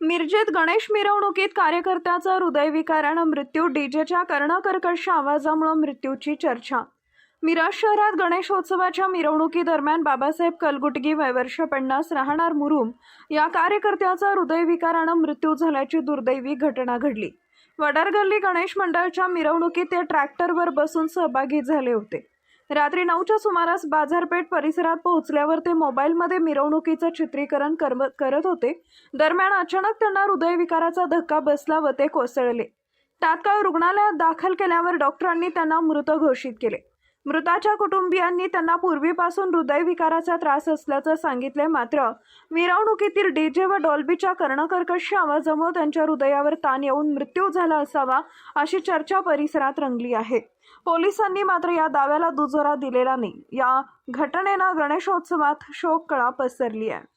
मिरजेत गणेश मिरवणुकीत कार्यकर्त्याचा हृदयविकारानं मृत्यू डीजेच्या कर्णकर्कश आवाजामुळे मृत्यूची चर्चा. मिराज शहरात गणेशोत्सवाच्या मिरवणुकीदरम्यान बाबासाहेब कलगुटगी वयवर्ष पन्नास राहणार मुरुम या कार्यकर्त्याचा हृदयविकारानं मृत्यू झाल्याची दुर्दैवी घटना घडली. वडारगल्ली गणेश मंडळाच्या मिरवणुकीत ते ट्रॅक्टरवर बसून सहभागी झाले होते. रात्री नऊच्या सुमारास बाजारपेठ परिसरात पोहोचल्यावर ते मोबाईलमध्ये मिरवणुकीचं चित्रीकरण करत होते. दरम्यान अचानक त्यांना हृदयविकाराचा धक्का बसला व ते कोसळले. तात्काळ रुग्णालयात दाखल केल्यावर डॉक्टरांनी त्यांना मृत घोषित केले. मृताच्या कुटुंबियांनी त्यांना पूर्वीपासून हृदयविकाराचा त्रास असल्याचं सांगितले मात्र मिरवणुकीतील डीजे व डॉल्बीच्या कर्णकर्कश आवाजामुळे त्यांच्या हृदयावर ताण येऊन मृत्यू झाला असावा अशी चर्चा परिसरात रंगली आहे. पोलिसांनी मात्र या दाव्याला दुजोरा दिलेला नाही. या घटनेनं गणेशोत्सवात शोककळा पसरली आहे.